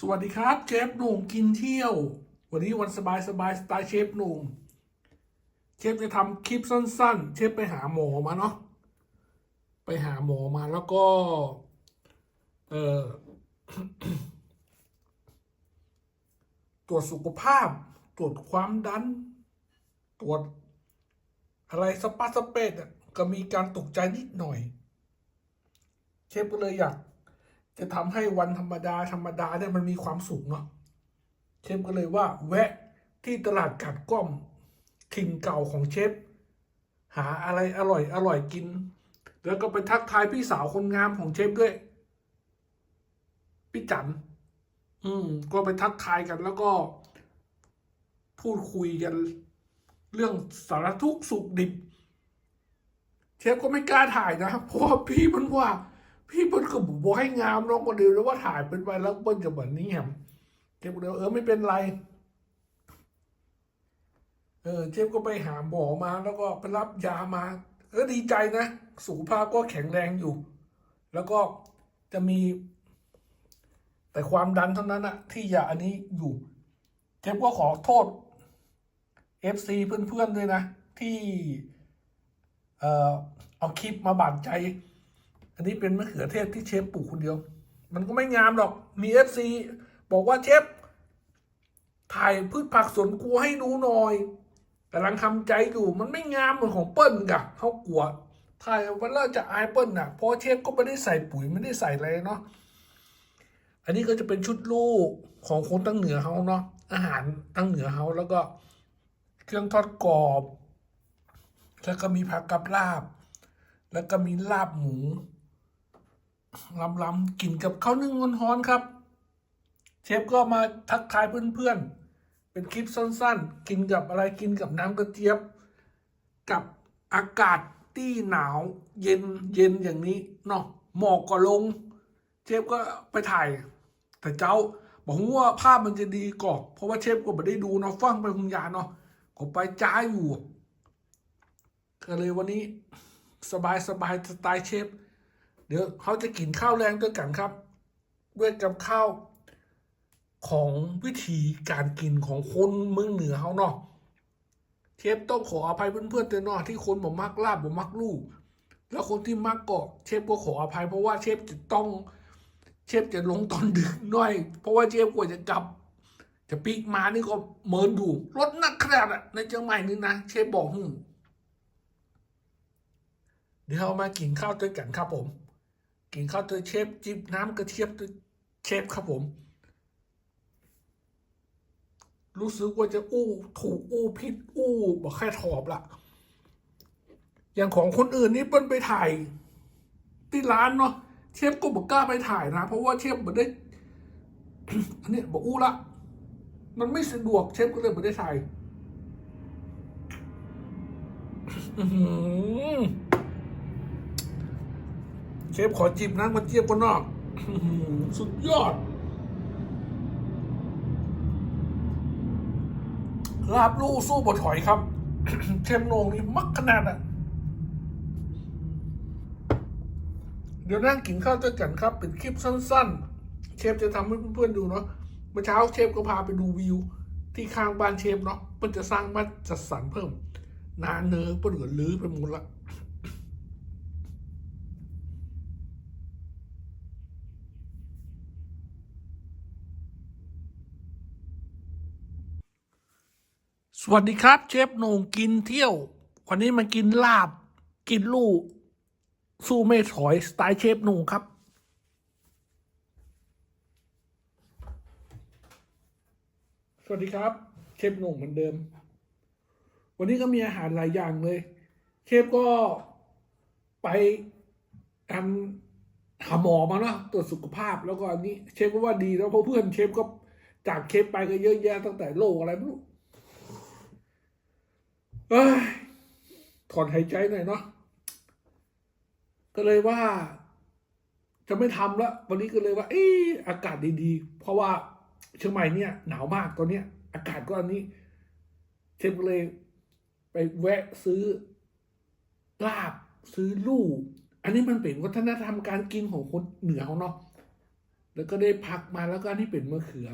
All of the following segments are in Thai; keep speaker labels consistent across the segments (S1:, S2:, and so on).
S1: สวัสดีครับเชฟหนุ่มกินเที่ยว วันนี้วันสบายสบายสไตล์เชฟหนุ่มเชฟจะทำคลิปสั้น ๆ เชฟไปหาหมอมาเนาะไปหาหมอมาแล้วก็ เออตรวจสุขภาพ ตรวจความดัน ตรวจ อะไรสปาสเปดอะก็มีการตกใจนิดหน่อย เชฟก็เลยอยาก จะทำให้วันธรรมดาธรรมดาเนี่ยมันมีความสุขเนาะเชฟก็เลยว่า แวะที่ตลาดกัดก้อมถิ่นเก่าของเชฟหาอะไรอร่อยอร่อยกิน แล้วก็ไปทักทายพี่สาวคนงามของเชฟด้วย พี่จันอืม ก็ไปทักทายกันแล้วก็ พูดคุยกัน เรื่องสารทุกข์สุขดิบ เชฟก็ไม่กล้าถ่ายนะเพราะว่าพี่มันว่า พี่เปิ้ลก็บอกให้งามน้องคนเดียวแล้วว่าถ่ายเป็นไปแล้วเปิ้ลจะเหมือนนี้แฮมเชฟก็เลยเออไม่เป็นไร เออเชฟก็ไปหาหมอมาแล้วก็ไปรับยามาเออดีใจนะสุขภาพก็แข็งแรงอยู่ แล้วก็จะมี แต่ความดันเท่านั้นอะที่ยาอันนี้อยู่เชฟก็ขอโทษ FC เพื่อนๆด้วยนะ ที่ เออเอาคลิปมาบาดใจ อันนี้เป็นมะเขือเทศที่เชฟปลูกคนเดียว มันก็ไม่งามหรอก มีเอฟซีบอกว่าเชฟถ่ายพืชผักสวนครัวให้ดูหน่อยกำลังทำใจอยู่มันไม่งามเหมือนของเปิ้ลกะเขากลัวถ่ายวันละจะอายเปิ้ลน่ะเพราะเชฟก็ไม่ได้ใส่ปุ๋ยไม่ได้ใส่อะไรเนาะอันนี้ก็จะเป็นชุดลูกของคนตั้งเหนือเขาเนาะอาหารตั้งเหนือเขาแล้วก็เครื่องทอดกรอบ แล้วก็มีผักกับลาบ แล้วก็มีลาบหมู ล้ำๆกินกับข้าวนึ่งร้อนๆครับ เชฟก็มาทักทายเพื่อนๆ เป็นคลิปสั้นๆ กินกับอะไรกินกับน้ำกระเจี๊ยบ กับอากาศที่หนาวเย็นเย็นอย่างนี้เนาะหมอกก็ลง เชฟก็ไปถ่าย แต่เจ้าบอกว่าภาพมันจะดีก่อเพราะว่าเชฟก็ไม่ได้ดูเนาะฟังไปคุณยาเนาะก็ไปจ้าอยู่ก็เลยวันนี้สบายสบายสไตล์เชฟ เดี๋ยวเขาจะกินข้าวแรงด้วยกันครับ ด้วยกับข้าวของวิธีการกินของคนเมืองเหนือเขาเนาะเชฟต้องขออภัยเพื่อนๆเตเนาะที่คนบอกมักลาบบอกมักลูก แล้วคนที่มักก็เชฟก็ขออภัย เพราะว่าเชฟจะต้องเชฟจะลงตอนดึกหน่อย เพราะว่าเชฟกว่าจะกลับ จะปีกมานี่ก็เมินดูรถนักขนาดอะในเชียงใหม่นี่นะเชฟบอกหึเดี๋ยวเรามากินข้าวด้วยกันครับผม กินข้าวด้วยเชฟจิบน้ำกระเทียมด้วเชฟครับผม รู้สึกว่าจะอู้ถูกอู้ผิดอู้บอกแค่ถอบละอย่างของคนอื่นนี่เปิ้ลไปถ่ายที่ร้านเนาะเชฟก็บอกกล้าไปถ่ายนะ เพราะว่าเชฟบอกได้ อันนี้บอกอู้ละ มันไม่สะดวกเชฟก็เลยไม่ได้ถ่าย อื เชฟขอจิบน้ำกระเจี๊ยบกนนอก สุดยอด ลาบลู่สู้บดถอยครับ เชฟโนงนี่มักขนาดอะ เดี๋ยวนั่งกินข้าวด้วยกันครับ เป็นคลิปสั้น ๆ เชฟจะทำให้เพื่อนๆดูเนาะเมื่อเช้าเชฟก็พาไปดูวิว ที่ข้างบ้านเชฟเนาะเพื่อจะสร้างบ้านจัดสรรเพิ่ม นาเนอเพื่อเหลือลื้อไปหมดละ วัสดีครับ เชฟโหนงกินเที่ยว วันนี้มากินลาบ กินลูกสู้ไม่ถอยสไตล์เชฟโหนงครับ สวัสดีครับ เชฟโหนงเหมือนเดิม วันนี้ก็มีอาหารหลายอย่างเลย เชฟก็ไปกันหาหมอมาเนาะตรวจสุขภาพแล้วก็อันนี้ เชฟก็ว่าดีแล้วเพราะเพื่อนเชฟก็จากเชฟไปก็เยอะแยะตั้งแต่โรคอะไรไม่รู้ ถอนหายใจหน่อยเนาะก็เลยว่า จะไม่ทำแล้ววันนี้ก็เลยว่า เอออากาศดีๆ เพราะว่าเชียงใหม่เนี่ย หนาวมากตอนเนี้ย อากาศก็อันนี้เชฟก็เลย ไปแวะซื้อลาบซื้อลูกอันนี้มันเป็นวัฒนธรรมการกินของคนเหนือเขาเนาะแล้วก็ได้พักมาแล้วก็อันนี้เป็นมะเขือ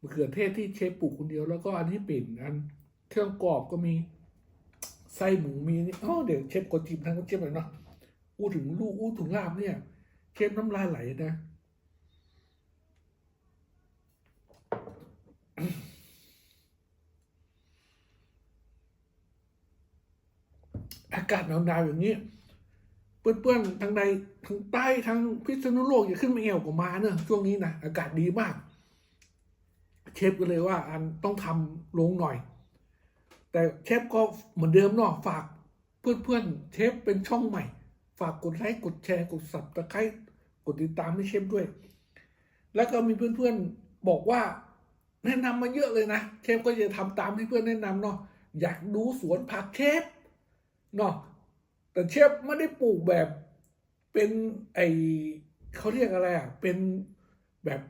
S1: มะเขือเทศที่เชฟปลูกคนเดียวแล้วก็อันนี้เป็นอันเครื่องกรอบก็มี ไส้หมูมีนี่อ๋อเดี๋ยวเชฟกดจิบทางก็เชฟหน่อยเนาะอู้ถึงลูกอู้ถึงลาบเนี่ยเชฟน้ำลายไหลนะอากาศหนาวๆอย่างนี้เพื่อนๆทางใดทางใต้ทางพิษณุโลกอย่าขึ้นมาเอวกว่ามาเนอะช่วงนี้นะอากาศดีมาก เชฟก็เลยว่าอันต้องทำลงหน่อย แต่เชฟก็เหมือนเดิมเนาะฝากเพื่อนๆเชฟเป็นช่องใหม่ ฝากกดไลค์กดแชร์กดสับตะไคร้กดติดตามให้เชฟด้วย แล้วก็มีเพื่อนๆบอกว่าแนะนำมาเยอะเลยนะเชฟก็จะทำตามที่เพื่อนแนะนำเนาะอยากดูสวนผักเชฟเนาะแต่เชฟไม่ได้ปลูกแบบเป็นไอเขาเรียกอะไรอะเป็นแบบ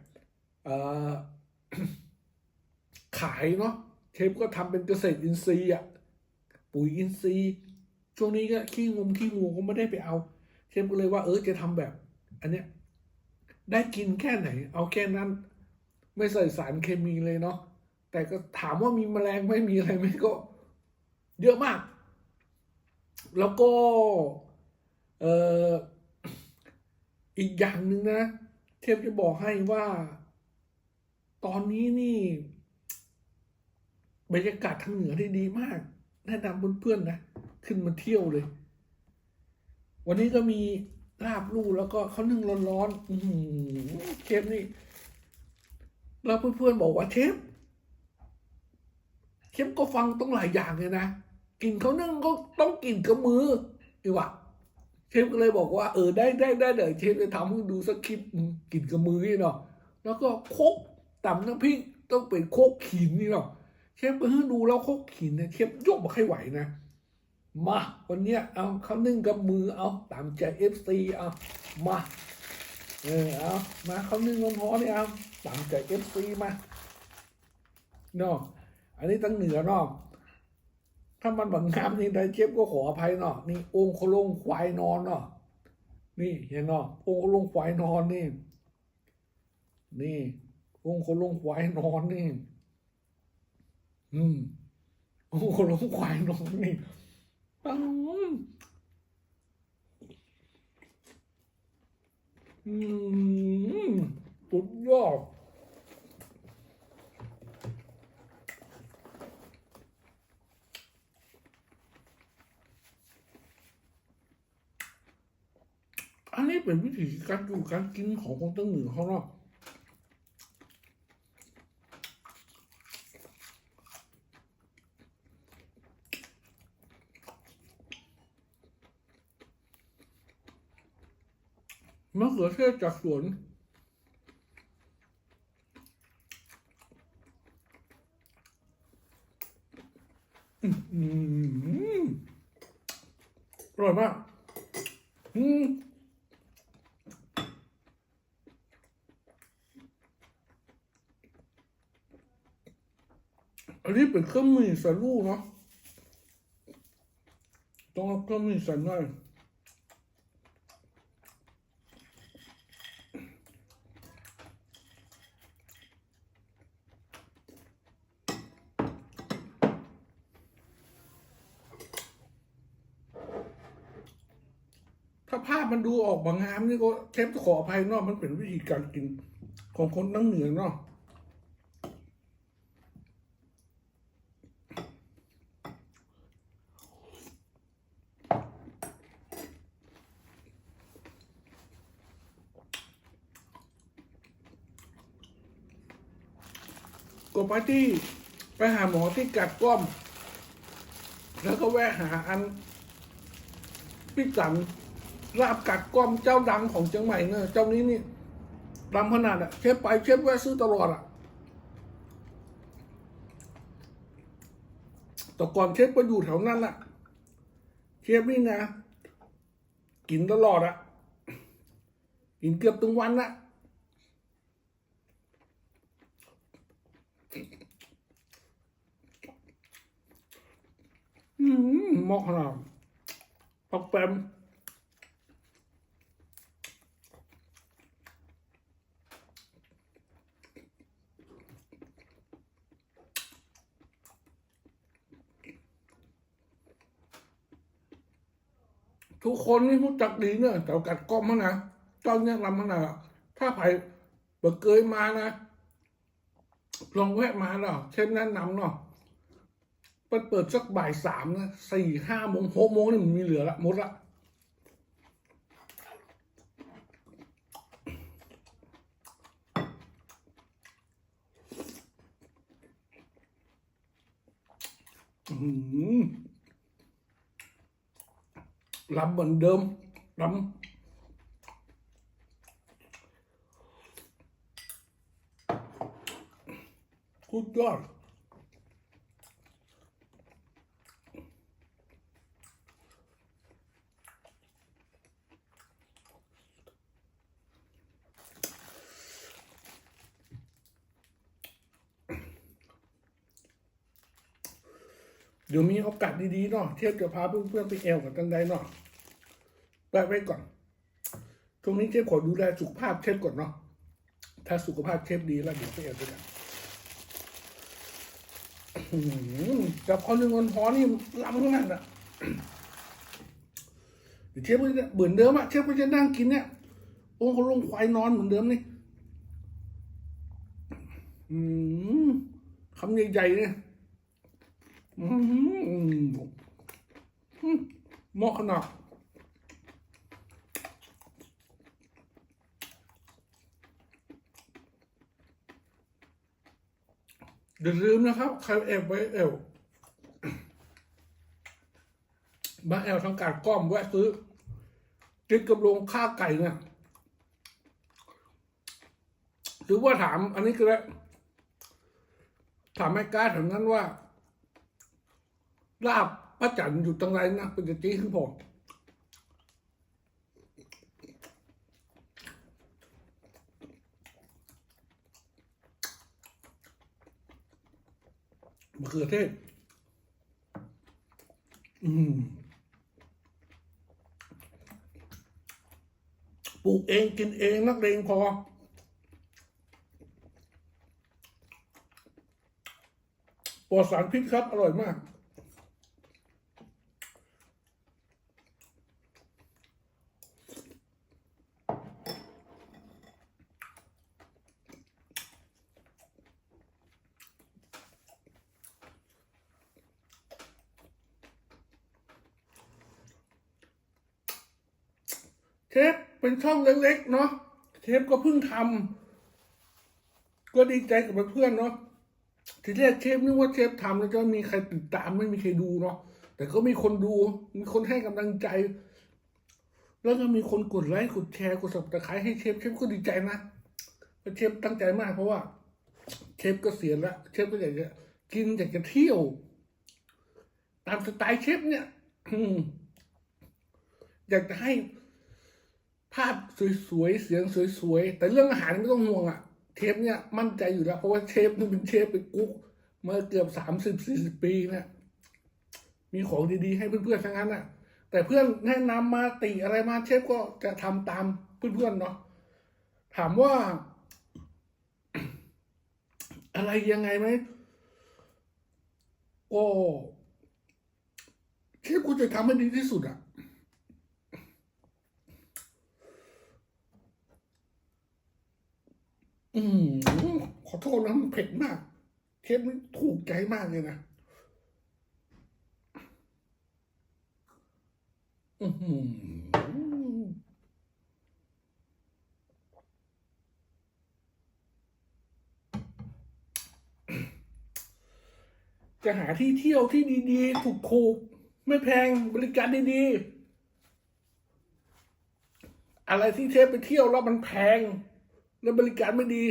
S1: ขายเนาะ เชฟก็ทำเป็นเกษตรอินทรีย์อะปุ๋ยอินทรีย์ ช่วงนี้ก็ขี้งมขี้งูก็ไม่ได้ไปเอาเชฟก็เลยว่าเออจะทำแบบ อันเนี้ยได้กินแค่ไหน เอาแค่นั้น ไม่ใส่สารเคมีเลยเนาะแต่ก็ถามว่ามีแมลงไม่มีอะไรไหมก็ เยอะมาก แล้วก็เอออีกอย่างหนึ่งนะ เทพจะบอกให้ว่า ตอนนี้นี่ บรรยากาศทางเหนือได้ดีมาก แนะนำเพื่อนๆนะ ขึ้นมาเที่ยวเลย วันนี้ก็มีลาบลู่แล้วก็ข้าวนึ่งร้อนๆอืเชฟนี่แล้วเพื่อนๆบอกว่าเชฟเชฟก็ฟังต้องหลายอย่างเลยนะกินข้าวนึ่งก็ต้องกินกับมือดีกว่าเชฟก็เลยบอกว่าเออได้ได้ได้เดี๋ยวเชฟจะทำให้ดูสักคลิปกินกับมือนี่เนาะแล้วก็โคกตำน้ำพริกต้องเป็นโคกขินนี่เนาะ เชฟเออดูแล้วโคกขินเนี่ยเชฟยกมาให้ไหวนะ มาวันเนี้ยเอาเขานึ่งกับมือเอาตามใจเอฟซีเอามาเออเอามาเขานึ่งร้อนๆเนี่ยเอาตามใจเอฟซีมาเนาะอันนี้ตั้งเหนือเนาะถ้ามันบางงามนี่ได้เชฟก็ขออภัยเนาะนี่องค์โคลงควายนอนเนาะนี่เห็นเนาะองค์โคลงควายนอนนี่ นี่ องค์โคลงควายนอนนี่ อืมองค์โคลงควายนอนนี่อืมอืมสุดยอดอันนี้เป็นวิธีการอยู่การกินของคนตั้งหนือเขาเนาะ เขือเทศจากสวน อืมอร่อยมากอืมอันนี้เป็นเครื่องมือใส่ลูกเนาะต้องเอาเครื่องมือใส่หน่อย ถ้าภาพมันดูออก บางงามนี่ก็เชฟขออภัยเนาะมันเป็นวิธีการกินของคนนั่งเหนือเนาะก็ไปที่ไปหาหมอที่กัดก้อม แล้วก็แวะหาอันพี่จัน ลาบกัดก้อมเจ้าดังของเชียงใหม่เนอะเจ้านี้นี่ดังขนาดอะเชฟไปเชฟแวะซื้อตลอดอะแต่ก่อนเชฟก็อยู่แถวนั้นอะเชฟนี่นะ กินตลอดอะกินเกือบทุกวันอะอืมเหมาะขนาดปักแปม ทุกคนนี่รู้จักดีเนอะแต่กัดก้อมมันนะเจ้าเนี่ยลำมันนะถ้าไผ่เบิกเกยมานะลองแวะมาเนาะเชฟแนะนำเนาะเปิดเปิดสักบ่ายสามนะสี่ห้าโมงหกโมงนี่มันมีเหลือละหมดละอื้อ หือลำเหมือนเดิมลำสุดยอด เดี๋ยวมีโอกาสดีๆเนาะเทียบจะพาเพื่อนๆไปแอลกับตันใดเนาะแวะไว้ก่อนตรงนี้เชฟขอดูแลสุขภาพเชฟก่อนเนาะถ้าสุขภาพเชฟดีแล้วเดี๋ยวไปแอลด้วยกันกับเอาหนึ่งวันพอนี่ล้ำขนาดน่ะเดี๋ยวเชฟก็จะเหมือนเดิมอะเชฟก็จะนั่งกินเนี่ยโอ้เขาลงควายนอนเหมือนเดิมนี่ อืมคำใหญ่ๆเนี่ย เหมาะขนาดอย่าลืมนะครับใครแอบไว้แอลมาแอลทางการก้อมแวะซื้อติดกับโรงค่าไก่เนี่ยหรือว่าถามอันนี้ก็แล้วถามแม่ก้าแถวนั้นว่า ลาบพระจันอยู่ตรงไหนนะเป็นจะจี้ขึ้นผมมะเขือเทศ อืม ปลูกเองกินเองนักเลงพอ ปลอดสารพิษครับ อร่อยมาก เชฟเป็นช่องเล็กๆเนาะเชฟก็เพิ่งทำก็ดีใจกับเพื่อนๆเนาะทีแรกเชฟนึกว่าเชฟทำแล้วจะมีใครติดตามไม่มีใครดูเนาะแต่ก็มีคนดู มีคนให้กำลังใจ แล้วก็มีคนกดไลค์กดแชร์กดสับตะไคร้ให้เชฟเชฟก็ดีใจนะเพราะเชฟตั้งใจมากเพราะว่า เชฟก็เสียแล้วเชฟก็อยากจะกินอยากจะเที่ยว ตามสไตล์เชฟเนี่ยอยากจะให้ ภาพสวยๆ เสียงสวยๆ แต่เรื่องอาหารไม่ต้องห่วงอะเชฟเนี่ยมั่นใจอยู่แล้ว เพราะว่าเชฟนี่เป็นเชฟไปกุ๊กมาเกือบสามสิบสี่สิบปีเนี่ยมีของดีๆให้เพื่อนๆทั้งนั้นอะแต่เพื่อนแนะนำมาติอะไรมาเชฟก็จะทำตามเพื่อนๆเนาะถามว่า อะไรยังไงไหมโอ้เชฟกูจะทำให้ดีที่สุดอะ อืมขอโทษนะมันเผ็ดมาก เทปนี้ถูกใจมากเลยนะอือหือจะหาที่เที่ยวที่ดีๆ ถูกๆ ไม่แพงบริการดีๆ อะไรที่เทปไปเที่ยวแล้วมันแพง แล้วบริการไม่ดี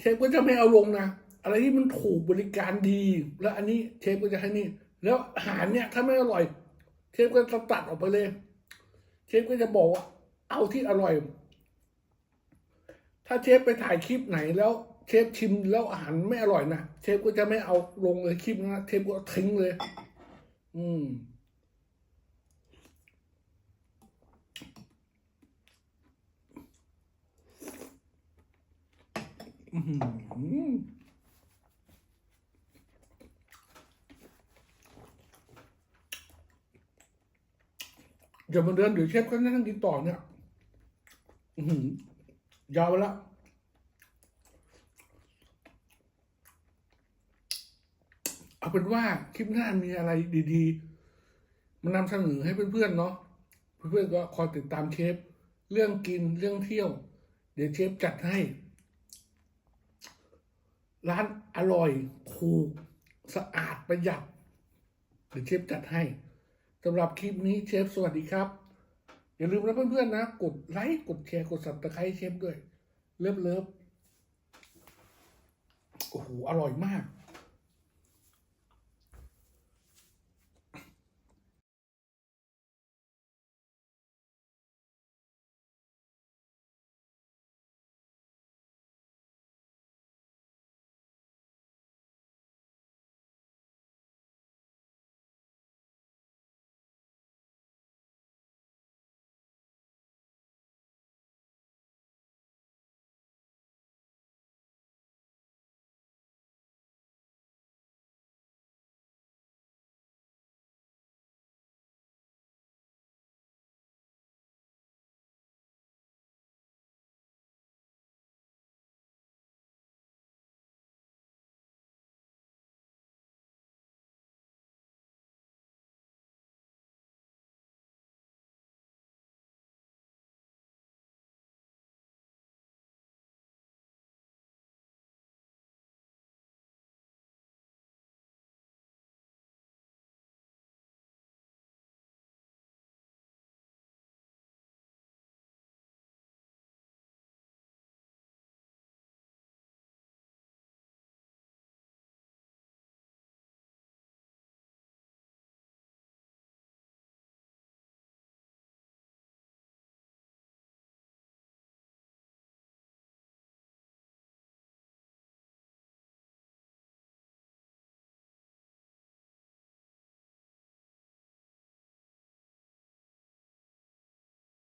S1: เชฟก็จะไม่เอาลงนะอะไรที่มันถูกบริการดี แล้วอันนี้เชฟก็จะให้นี่ แล้วอาหารเนี่ยถ้าไม่อร่อย เชฟก็จะตัดออกไปเลย เชฟก็จะบอกว่า เอาที่อร่อย ถ้าเชฟไปถ่ายคลิปไหนแล้วเชฟชิมแล้วอาหารไม่อร่อยนะเชฟก็จะไม่เอาลงเลยคลิปนะเชฟก็ทิ้งเลย อืม อื้อหือ เดี๋ยวมาเดินเดี๋ยวเชฟก็นั่งกินต่อเนี่ยยาวไปละเอาเป็นว่าคลิปหน้ามีอะไรดีๆ มานำเสนอให้เพื่อนๆเนาะเพื่อนๆก็คอยติดตามเชฟ เรื่องกินเรื่องเที่ยว เดี๋ยวเชฟจัดให้ ร้านอร่อยถูกสะอาดประหยัดเดี๋ยวเชฟจัดให้สำหรับคลิปนี้เชฟสวัสดีครับ อย่าลืมนะเพื่อนๆนะ กดไลค์กดแชร์กดสับตะไคร้เชฟด้วย เลิฟเลิฟโอ้โห อร่อยมาก